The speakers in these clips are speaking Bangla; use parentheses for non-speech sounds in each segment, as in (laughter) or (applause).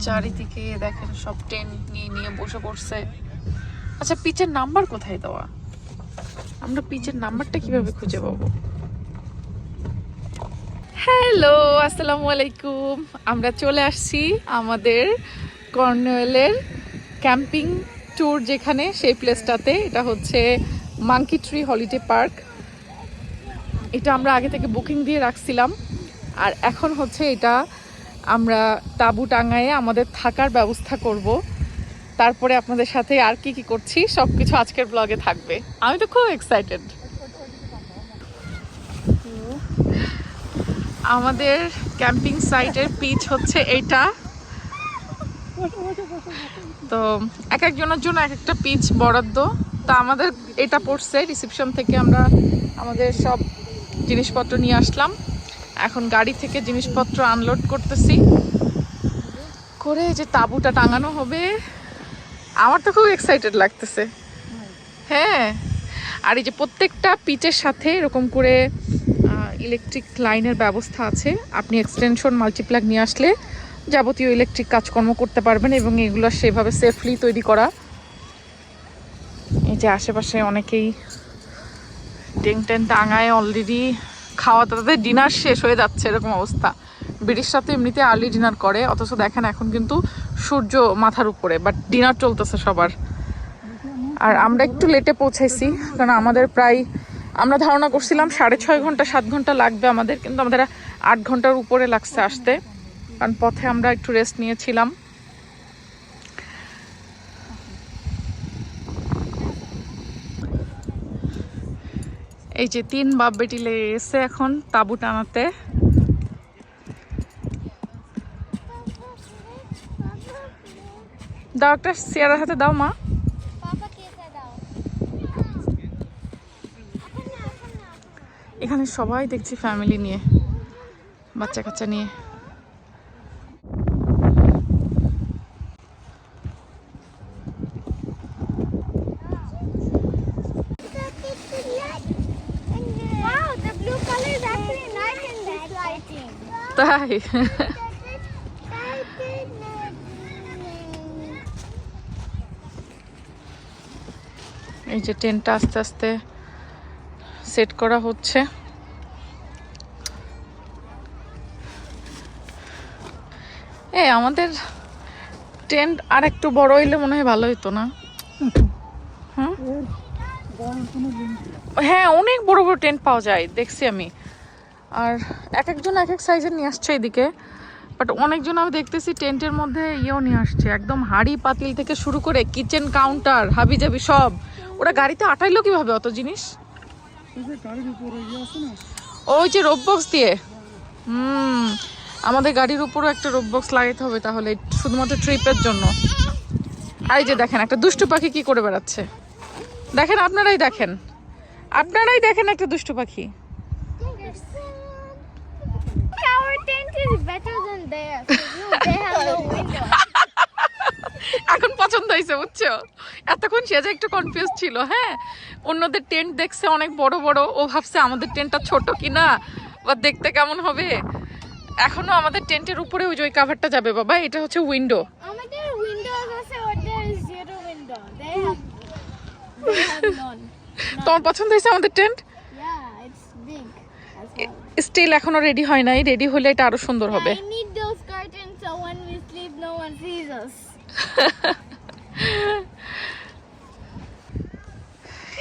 চারিদিকে দেখেন সব টেন্ট নিয়ে নিয়ে বসে পড়ছে। আচ্ছা পিচের নাম্বার কোথায় দেওয়া? আমরা পিচের নাম্বারটা কীভাবে খুঁজে পাবো? হ্যালো, আসসালামু আলাইকুম। আমরা চলে আসছি আমাদের কর্নওয়েলের ক্যাম্পিং ট্যুর যেখানে, সেই প্লেসটাতে। এটা হচ্ছে মাঙ্কি ট্রি হলিডে পার্ক। এটা আমরা আগে থেকে বুকিং দিয়ে রাখছিলাম। আর এখন হচ্ছে এটা আমরা তাঁবু টাঙায়ে আমাদের থাকার ব্যবস্থা করব। তারপরে আপনাদের সাথে আর কি কি করছি সব কিছু আজকের ব্লগে থাকবে। আমি তো খুব এক্সাইটেড আমাদের ক্যাম্পিং সাইটের পিচ হচ্ছে এইটা তো এক একজনের জন্য এক একটা পিচ বরাদ্দ। তা আমাদের এটা পড়ছে রিসেপশন থেকে আমরা আমাদের সব জিনিসপত্র নিয়ে আসলাম। এখন গাড়ি থেকে জিনিসপত্র আনলোড করতেছি। করে যে তাঁবুটা টাঙানো হবে। আমার তো খুব এক্সাইটেড লাগতেছে। হ্যাঁ। আর এই যে প্রত্যেকটা পিচের সাথে এরকম করে ইলেকট্রিক লাইনের ব্যবস্থা আছে। আপনি এক্সটেনশন মাল্টিপ্লাগ নিয়ে আসলে যাবতীয় ইলেকট্রিক কাজকর্ম করতে পারবেন এবং এগুলো সেভাবে সেফলি তৈরি করা। এই যে আশেপাশে অনেকেই টেন টেন টাঙায় অলরেডি খাওয়া তাদের ডিনার শেষ হয়ে যাচ্ছে এরকম অবস্থা। ব্রিটিশরা তো এমনিতে আর্লি ডিনার করে, অথচ দেখেন এখন কিন্তু সূর্য মাথার উপরে বাট ডিনার চলতেছে সবার। আর আমরা একটু লেটে পৌঁছাইছি, কারণ আমাদের প্রায়, আমরা ধারণা করছিলাম সাড়ে ছয় ঘণ্টা, সাত ঘণ্টা লাগবে আমাদের, কিন্তু আমাদের আট ঘণ্টার উপরে লাগছে আসতে। কারণ পথে আমরা একটু রেস্ট নিয়েছিলাম। এই যে তিন বাপ বেটি লেগে এখন তাবু টানাতে। দাও একটা চেয়ারের হাতে দাও মা। এখানে সবাই দেখছি ফ্যামিলি নিয়ে বাচ্চা কাচ্চা নিয়ে। তাই? এই যে টেন্টটা আস্তে আস্তে সেট করা হচ্ছে। এ আমাদের টেন্ট আর একটু বড় হইলে মনে হয় ভালো হইতো না? হ্যাঁ অনেক বড় বড় টেন্ট পাওয়া যায় দেখছি আমি। আর এক একজন এক এক সাইজের নিয়ে আসছে এদিকে। বাট অনেকজন আমি দেখতেছি টেন্টের মধ্যে ইয়েও নিয়ে আসছে। একদম হাড়ি পাতিল থেকে শুরু করে কিচেন কাউন্টার হাবি জাবি সব। ওরা গাড়িতে আটাইলো কীভাবে অত জিনিস? ওই যে রোপ বক্স দিয়ে। হুম, আমাদের গাড়ির উপরও একটা রোপ বক্স লাগাইতে হবে তাহলে, শুধুমাত্র ট্রিপের জন্য। আর এই যে দেখেন, একটা দুষ্টু পাখি কি করে বেড়াচ্ছে। দেখেন, আপনারাই দেখেন। আপনারাই দেখেন একটা দুষ্টু পাখি। এখন পছন্দ হয়েছে বুঝছ? এতক্ষণ সে যে একটু কনফিউজ ছিল হ্যাঁ? অন্যদের টেন্ট দেখছে অনেক বড় বড় ও ভাবছে আমাদের টেন্টটা ছোট কিনা বা দেখতে কেমন হবে? এখনও আমাদের টেন্টের উপরে ওই যে ওই কাভারটা যাবে বাবা এটা হচ্ছে উইন্ডো. (laughs) তোমার পছন্দ হয়েছে আমাদের টেন্ট স্টিল এখনও রেডি হয় নাই রেডি হলে এটা আরও সুন্দর হবে. (laughs)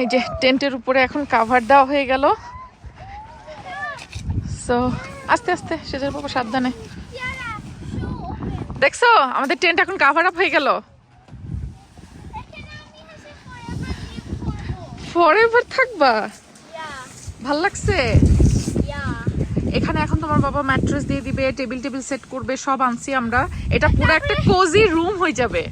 এই যে টেন্টের উপরে এখন কাভার দেওয়া হয়ে গেল সো আস্তে আস্তে সেজের বাবা সাবধানে. দেখছ আমাদের টেন্ট এখন কাভার আপ হয়ে গেল। ফরএভার থাকবা ভালো লাগছে. এখানে এখন তোমার বাবা ম্যাট্রেস দিয়ে দিবে টেবিল টেবিল সেট করবে সব আনছি আমরা। এটা পুরো একটা কোজি রুম হয়ে যাবে।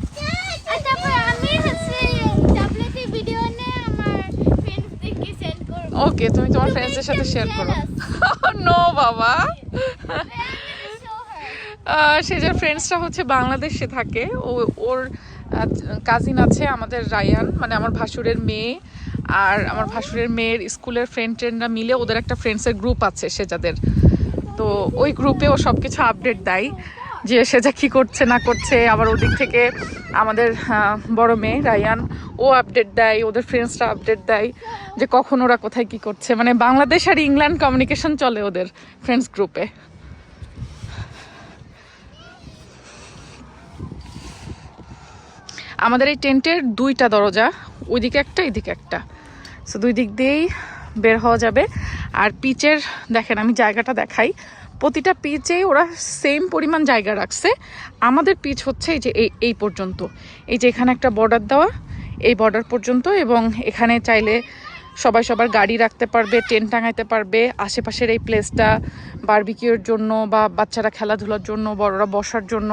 ওকে তুমি তোমার ফ্রেন্ডসদের সাথে শেয়ার করো। নো (laughs) বাবা। (laughs) সে যে ফ্রেন্ডসরা হচ্ছে বাংলাদেশে থাকে ও ওর কাজিন আছে আমাদের রায়ান মানে আমার ভাসুরের মেয়ে। আর আমার ভাসুরের মেয়ের স্কুলের ফ্রেন্ড ট্রেন্ডরা মিলে ওদের একটা ফ্রেন্ডসের গ্রুপ আছে সে যাদের তো ওই গ্রুপে ও সব কিছু আপডেট দেয় যে সেজা কি করছে, না করছে। আবার ওদিক থেকে আমাদের বড় মেয়ে রায়ান, ও আপডেট দেয়, ওদের ফ্রেন্ডসরা আপডেট দেয় যে কখন ওরা কোথায় কি করছে। মানে বাংলাদেশ আর ইংল্যান্ড কমিউনিকেশন চলে ওদের ফ্রেন্ডস গ্রুপে আমাদের এই টেন্টের দুইটা দরজা, ওইদিকে একটা, এদিকে একটা। সো দুই দিক দিয়েই বের হওয়া যাবে। আর পিচের, দেখেন আমি জায়গাটা দেখাই। প্রতিটা পিচেই ওরা সেম পরিমাণ জায়গা রাখছে। আমাদের পিচ হচ্ছে এই যে এই এই পর্যন্ত। এই যে এখানে একটা বর্ডার দেওয়া, এই বর্ডার পর্যন্ত এবং এখানে চাইলে সবাই সবার গাড়ি রাখতে পারবে টেন্ট টাঙাইতে পারবে। আশেপাশের এই প্লেসটা বারবিকিউর জন্য বা বাচ্চারা খেলাধুলার জন্য, বড়রা বসার জন্য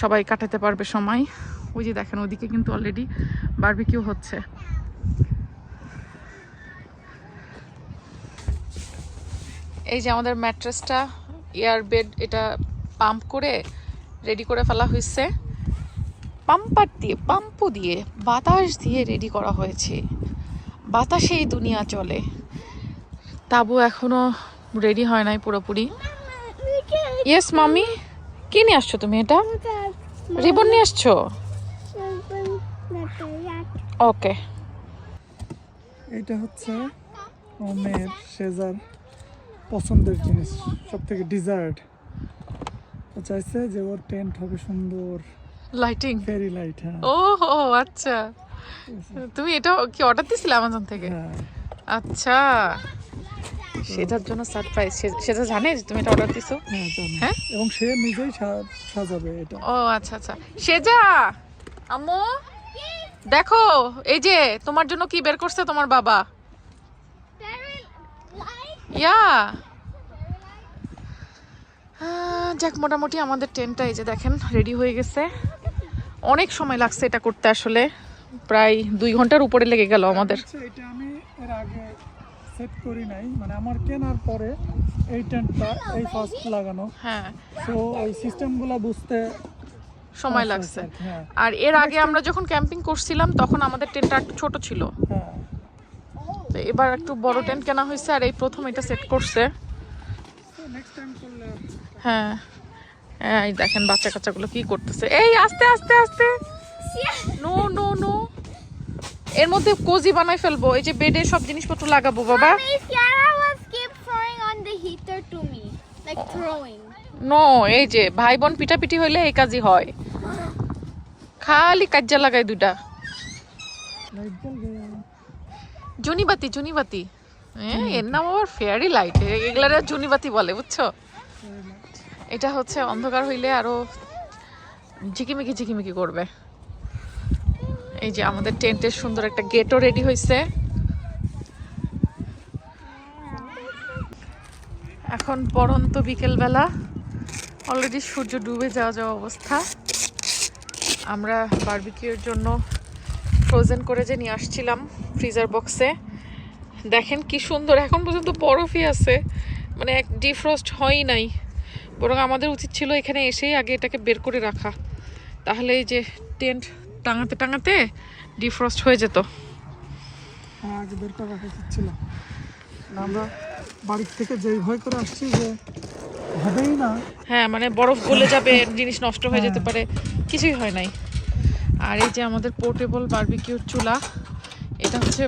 সবাই কাটাতে পারবে সময়। ওই যে দেখেন ওদিকে কিন্তু অলরেডি বারবিকিউ হচ্ছে। এই যে আমাদের ম্যাট্রেসটা, এয়ার বেড এটা পাম্প করে রেডি করে ফেলা হয়েছে। পাম্পার দিয়ে পাম্পু দিয়ে বাতাস দিয়ে রেডি করা হয়েছে। বাতাসেই দুনিয়া চলে। তাবু এখনও রেডি হয় নাই পুরোপুরি। ইয়েস মামি কি নিয়ে আসছো তুমি এটা? রিবন নিয়ে আসছো? ওকে এটা হচ্ছে মেয়ের সেজার পছন্দের জিনিস সব থেকে ও চাইছে যে ওর টেন্ট হবে সুন্দর। লাইটিং ফেরি লাইট হ্যাঁ। ও হো আচ্ছা। তুমি এটা কি অর্ডার দিছিলে আমাজন থেকে? হ্যাঁ। আচ্ছা। সেটার জন্য সারপ্রাইজ সেটা জানে যে তুমি এটা অর্ডার দিছো? হ্যাঁ হ্যাঁ? এবং সে নিজেই সাজাবে এটা। ও আচ্ছা আচ্ছা। সেজা! আম্মু! দেখো এই যে তোমার জন্য কি বের করছে তোমার বাবা? ইয়া যাক মোটামুটি আমাদের টেন্টটা এই যে দেখেন রেডি হয়ে গেছে। অনেক সময় লাগছে এটা করতে আসলে। প্রায় দুই ঘণ্টার উপরে লেগে গেল আমাদের। এটা আমি এর আগে সেট করি নাই। মানে আমার কেনার পরে এই টেন্টটা এই ফার্স্ট লাগানো। হ্যাঁ। ওই সিস্টেমগুলো বুঝতে সময় লাগছে। আর হ্যাঁ। আর এর আগে আমরা যখন ক্যাম্পিং করছিলাম তখন আমাদের টেন্টটা একটু ছোট ছিল। হ্যাঁ। তো এবার একটু বড় টেন্ট কেনা হয়েছে আর এই প্রথম এটা সেট করছে। নেক্সট হ্যাঁ। এই দেখেন বাচ্চা কাচ্চাগুলো কি করতেছে। এই আস্তে আস্তে আস্তে। No no no. এর মধ্যে কোজি বানাই ফেলব। এই যে বেডে সব জিনিসপত্র লাগাবো বাবা. নো এই যে ভাই বোন পিটাপিটি হইলে এই কাজই হয়। খালি কাজ্জা লাগাই দুটা জুনিবাতি জুনিবাতি। হ্যাঁ এর নাম আবার ফেয়ারি লাইট এগুলার জুনিবাতি বলে বুঝছ? এটা হচ্ছে অন্ধকার হইলে আরও ঝিকিমিকি ঝিকিমিকি করবে। এই যে আমাদের টেন্টের সুন্দর একটা গেটও রেডি হয়েছে এখন পরন্ত বিকেলবেলা। অলরেডি সূর্য ডুবে যাওয়া যাওয়া অবস্থা। আমরা বারবিকিউর জন্য ফ্রোজেন করে যে নিয়ে আসছিলাম। ফ্রিজার বক্সে দেখেন কি সুন্দর এখন পর্যন্ত বরফই আছে। মানে এক ডিফ্রস্ট হয়ই নাই। বরং আমাদের উচিত ছিল এখানে এসেই আগে এটাকে বের করে রাখা। তাহলে এই যে টেন্ট টাঙাতে টাঙাতে ডিফ্রস্ট হয়ে যেত। হ্যাঁ, আগে বের করে রাখা উচিত ছিল। আমরা বাড়ির থেকে যেই ভয় করে আসছি যে হবেই না। হ্যাঁ মানে বরফ গলে যাবে জিনিস নষ্ট হয়ে যেতে পারে কিছুই হয় নাই। আর এই যে আমাদের পোর্টেবল বারবিকিউর চুলা এটা হচ্ছে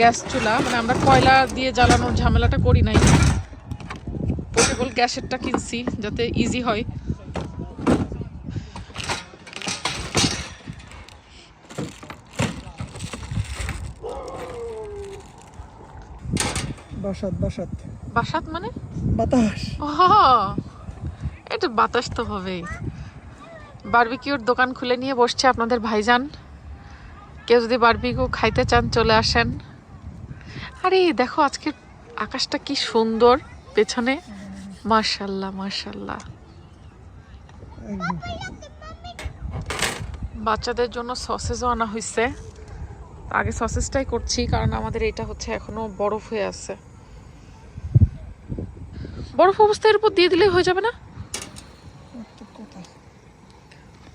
গ্যাস চুলা মানে আমরা কয়লা দিয়ে জ্বালানোর ঝামেলাটা করি নাই। পোর্টেবল গ্যাসেরটা কিনছি যাতে ইজি হয়। বাসাত বাসাত। বাসাত মানে? বাতাস। এটা বাতাস তো হবেই। বারবিকিউর দোকান খুলে নিয়ে বসছে আপনাদের ভাইজান। কেউ যদি বারবিকিউ খাইতে চান চলে আসেন। আরে দেখো আজকে আকাশটা কি সুন্দর পেছনে। মার্শাল্লাহ মার্শাল্লাহ বাচ্চাদের জন্য সসেজও আনা হয়েছে আগে সসেজটাই করছি কারণ আমাদের এটা হচ্ছে এখনও বরফ হয়ে আছে। বরফ অবস্থার উপর দিয়ে দিলেই হয়ে যাবে না?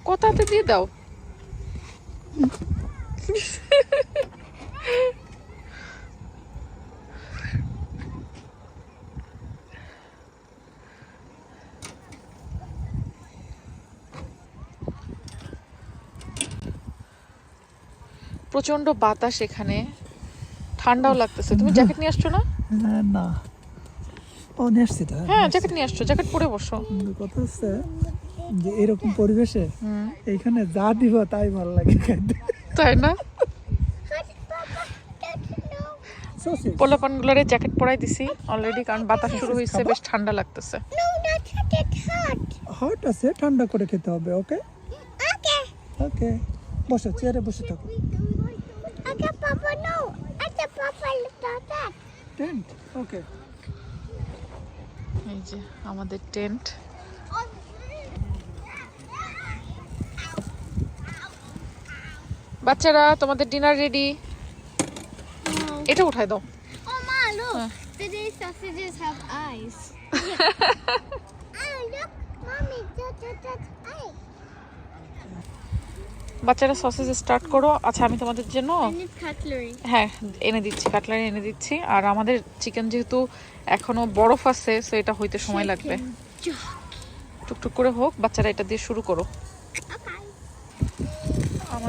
কথাতে দিয়ে দাও। (laughs) প্রচণ্ড বাতাস এখানে। ঠান্ডাও লাগতেছে। তুমি জ্যাকেট নিয়ে আসছো না? না ও নিয়ে আসছি তো। হ্যাঁ জ্যাকেট নিয়ে আসছো। জ্যাকেট পরে বসো। কথা হচ্ছে যে এরকম পরিবেশে এইখানে যা দিব তাই ভালো লাগে। খাইতে তাই না. পোলাপানগুলোরে জ্যাকেট পরাই দিছি অলরেডি কারণ বাতাস শুরু হয়েছে বেশ ঠান্ডা লাগতেছে. হট আছে ঠান্ডা করে খেতে হবে ওকে ওকে বসো চেয়ারে বসে থাকো. টেন্ট ওকে এই যে আমাদের টেন্ট বাচ্চারা তোমাদের ডিনার রেডি এটা উঠাই দাও. (laughs) বাচ্চারা সসেজ স্টার্ট করো। আচ্ছা আমি তোমাদের জন্য. হ্যাঁ এনে দিচ্ছি কাটলারি এনে দিচ্ছি। আর আমাদের চিকেন যেহেতু এখনও বরফ আছে সো এটা হইতে সময় লাগবে। টুকটুক করে হোক বাচ্চারা এটা দিয়ে শুরু করো.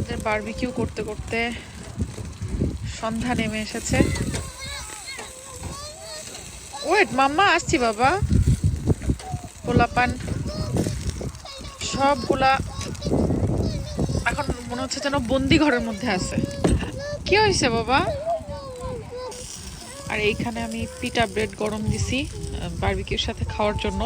আমাদের বারবিকিউ করতে করতে সন্ধ্যা নেমে এসেছে। ওয়েট মাম্মা আসছি বাবা। পোলাপান সবগুলা এখন মনে হচ্ছে যেন বন্দি ঘরের মধ্যে আছে। কি হয়েছে বাবা? আর এইখানে আমি পিটা ব্রেড গরম দিছি বারবিকিউর সাথে খাওয়ার জন্য।